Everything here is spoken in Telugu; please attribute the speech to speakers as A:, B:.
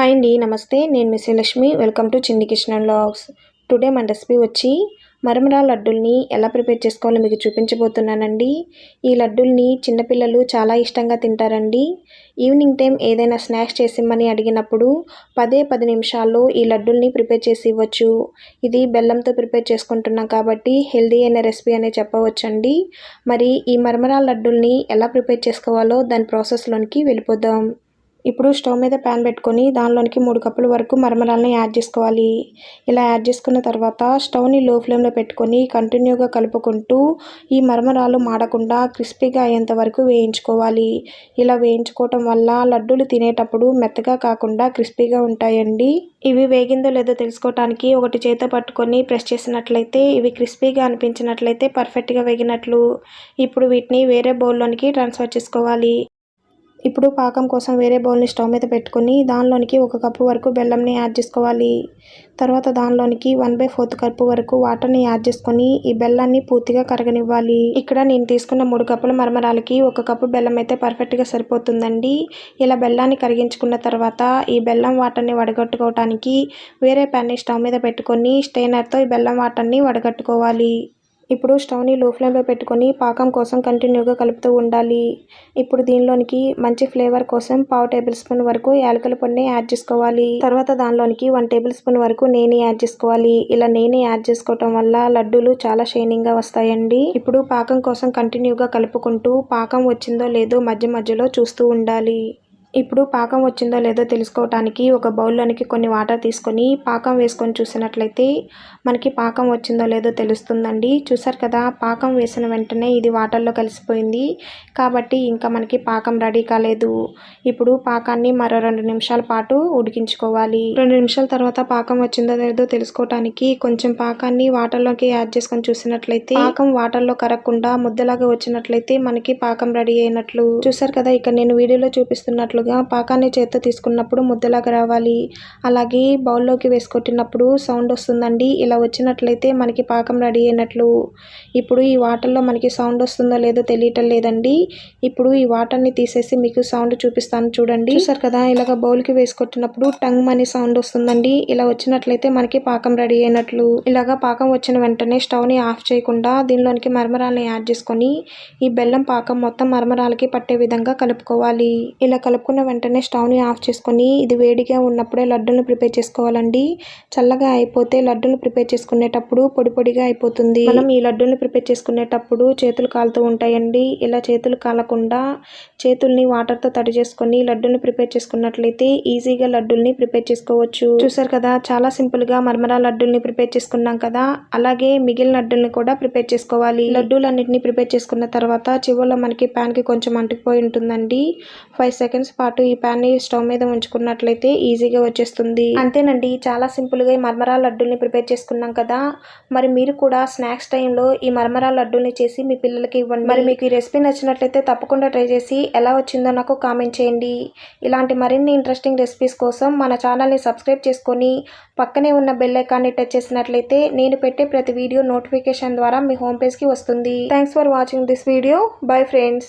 A: హాయ్ అండి నమస్తే. నేను miss Lakshmi welcome to Chinni kitchen vlogs today మన రెసిపీ వచ్చి మరమరా లడ్డుల్ని ఎలా ప్రిపేర్ చేసుకోవాలో మీకు చూపించబోతున్నానండి. ఈ లడ్డుల్ని చిన్నపిల్లలు చాలా ఇష్టంగా తింటారండి. ఈవినింగ్ టైం ఏదైనా స్నాక్స్ చేసిమ్మని అడిగినప్పుడు పదే పది నిమిషాల్లో ఈ లడ్డుల్ని ప్రిపేర్ చేసి ఇవ్వచ్చు. ఇది బెల్లంతో ప్రిపేర్ చేసుకుంటున్నాం కాబట్టి హెల్దీ అయిన రెసిపీ అనే చెప్పవచ్చండి. మరి ఈ మరమరా లడ్డుల్ని ఎలా ప్రిపేర్ చేసుకోవాలో దాని ప్రాసెస్లోనికి వెళ్ళిపోదాం. ఇప్పుడు స్టవ్ మీద ప్యాన్ పెట్టుకొని దానిలోనికి మూడు కప్పుల వరకు మరమరాలను యాడ్ చేసుకోవాలి. ఇలా యాడ్ చేసుకున్న తర్వాత స్టవ్ని లో ఫ్లేమ్లో పెట్టుకొని కంటిన్యూగా కలుపుకుంటూ ఈ మరమరాలు మాడకుండా క్రిస్పీగా అయ్యేంత వరకు వేయించుకోవాలి. ఇలా వేయించుకోవటం వల్ల లడ్డూలు తినేటప్పుడు మెత్తగా కాకుండా క్రిస్పీగా ఉంటాయండి. ఇవి వేగిందో లేదో తెలుసుకోవటానికి ఒకటి చేత పట్టుకొని ప్రెస్ చేసినట్లయితే ఇవి క్రిస్పీగా అనిపించినట్లయితే పర్ఫెక్ట్గా వేగినట్లు. ఇప్పుడు వీటిని వేరే బౌల్లోనికి ట్రాన్స్ఫర్ చేసుకోవాలి. ఇప్పుడు పాకం కోసం వేరే బౌల్ని స్టవ్ మీద పెట్టుకొని దానిలోనికి ఒక కప్పు వరకు బెల్లంని యాడ్ చేసుకోవాలి. తర్వాత దానిలోనికి వన్ బై ఫోర్త్ కప్పు వరకు వాటర్ని యాడ్ చేసుకొని ఈ బెల్లాన్ని పూర్తిగా కరగనివ్వాలి. ఇక్కడ నేను తీసుకున్న మూడు కప్పుల మరమరాలకి ఒక కప్పు బెల్లం అయితే పర్ఫెక్ట్గా సరిపోతుందండి. ఇలా బెల్లాన్ని కరిగించుకున్న తర్వాత ఈ బెల్లం వాటర్ని వడగట్టుకోవటానికి వేరే ప్యాన్ని స్టవ్ మీద పెట్టుకొని స్టెయినర్తో ఈ బెల్లం వాటర్ని వడగట్టుకోవాలి. ఇప్పుడు స్టవ్ని లో ఫ్లేమ్లో పెట్టుకొని పాకం కోసం కంటిన్యూగా కలుపుతూ ఉండాలి. ఇప్పుడు దీనిలోనికి మంచి ఫ్లేవర్ కోసం పావు టేబుల్ స్పూన్ వరకు యాలకుల పొడిని యాడ్ చేసుకోవాలి. తర్వాత దానిలోనికి వన్ టేబుల్ స్పూన్ వరకు నెయ్యిని యాడ్ చేసుకోవాలి. ఇలా నెయ్యిని యాడ్ చేసుకోవటం వల్ల లడ్డూలు చాలా షైనింగ్గా వస్తాయండి. ఇప్పుడు పాకం కోసం కంటిన్యూగా కలుపుకుంటూ పాకం వచ్చిందో లేదో మధ్య మధ్యలో చూస్తూ ఉండాలి. ఇప్పుడు పాకం వచ్చిందో లేదో తెలుసుకోవటానికి ఒక బౌల్లోనికి కొన్ని వాటర్ తీసుకొని పాకం వేసుకొని చూసినట్లయితే మనకి పాకం వచ్చిందో లేదో తెలుస్తుందండి. చూసారు కదా పాకం వేసిన వెంటనే ఇది వాటర్లో కలిసిపోయింది. కాబట్టి ఇంకా మనకి పాకం రెడీ కాలేదు. ఇప్పుడు పాకాన్ని మరో రెండు నిమిషాల పాటు ఉడికించుకోవాలి. రెండు నిమిషాల తర్వాత పాకం వచ్చిందో లేదో తెలుసుకోవటానికి కొంచెం పాకాన్ని వాటర్లోకి యాడ్ చేసుకొని చూసినట్లయితే పాకం వాటర్లో కరగకుండా ముద్దలాగా వచ్చినట్లయితే మనకి పాకం రెడీ అయినట్లు. చూసారు కదా ఇక్కడ నేను వీడియోలో చూపిస్తున్నట్లు ఉన్నట్లుగా పాకాన్ని చేత్తో తీసుకున్నప్పుడు ముద్దలాగా రావాలి. అలాగే బౌల్లోకి వేసుకొట్టినప్పుడు సౌండ్ వస్తుందండి. ఇలా వచ్చినట్లయితే మనకి పాకం రెడీ అయినట్లు. ఇప్పుడు ఈ వాటర్లో మనకి సౌండ్ వస్తుందో లేదో తెలియటం లేదండి. ఇప్పుడు ఈ వాటర్ని తీసేసి మీకు సౌండ్ చూపిస్తాను చూడండి. చూసారు కదా ఇలాగ బౌల్కి వేసుకొట్టినప్పుడు టంగ్ మనీ సౌండ్ వస్తుందండి. ఇలా వచ్చినట్లయితే మనకి పాకం రెడీ అయినట్లు. ఇలాగా పాకం వచ్చిన వెంటనే స్టవ్ని ఆఫ్ చేయకుండా దీనిలోనికి మరమరాలని యాడ్ చేసుకొని ఈ బెల్లం పాకం మొత్తం మరమరాలకి పట్టే విధంగా కలుపుకోవాలి. ఇలా కలుపు అనుకున్న వెంటనే స్టవ్ని ఆఫ్ చేసుకొని ఇది వేడిగా ఉన్నప్పుడే లడ్డూలను ప్రిపేర్ చేసుకోవాలండి. చల్లగా అయిపోతే లడ్డూలు ప్రిపేర్ చేసుకునేటప్పుడు పొడి పొడిగా అయిపోతుంది. మనం ఈ లడ్డూలను ప్రిపేర్ చేసుకునేటప్పుడు చేతులు కాలుతూ ఉంటాయండి. ఇలా చేతులు కాలకుండా చేతుల్ని వాటర్తో తడి చేసుకొని లడ్డూని ప్రిపేర్ చేసుకున్నట్లయితే ఈజీగా లడ్డూల్ని ప్రిపేర్ చేసుకోవచ్చు. చూసారు కదా చాలా సింపుల్గా మర్మరా లడ్డూల్ని ప్రిపేర్ చేసుకున్నాం కదా. అలాగే మిగిలిన లడ్డూల్ని కూడా ప్రిపేర్ చేసుకోవాలి. లడ్డూలన్నింటినీ ప్రిపేర్ చేసుకున్న తర్వాత చివరిలో మనకి ప్యాన్కి కొంచెం అంటుకుపోయి ఉంటుందండి. ఫైవ్ సెకండ్స్ పాటు ఈ ప్యాన్ని స్టవ్ మీద ఉంచుకున్నట్లయితే ఈజీగా వచ్చేస్తుంది. అంతేనండి చాలా సింపుల్గా ఈ మర్మరా లడ్డూల్ని ప్రిపేర్ చేసుకున్నాం కదా. మరి మీరు కూడా స్నాక్స్ టైంలో ఈ మర్మరా లడ్డూల్ని చేసి మీ పిల్లలకి ఇవ్వండి. మరి మీకు ఈ రెసిపీ నచ్చినట్లయితే తప్పకుండా ట్రై చేసి ఎలా వచ్చిందో నాకు కామెంట్ చేయండి. ఇలాంటి మరిన్ని ఇంట్రెస్టింగ్ రెసిపీస్ కోసం మన ఛానల్ని సబ్స్క్రైబ్ చేసుకొని పక్కనే ఉన్న బెల్ ఐకాన్ని టచ్ చేసినట్లయితే నేను పెట్టే ప్రతి వీడియో నోటిఫికేషన్ ద్వారా మీ హోమ్ పేజ్కి వస్తుంది. Thanks for watching this video bye friends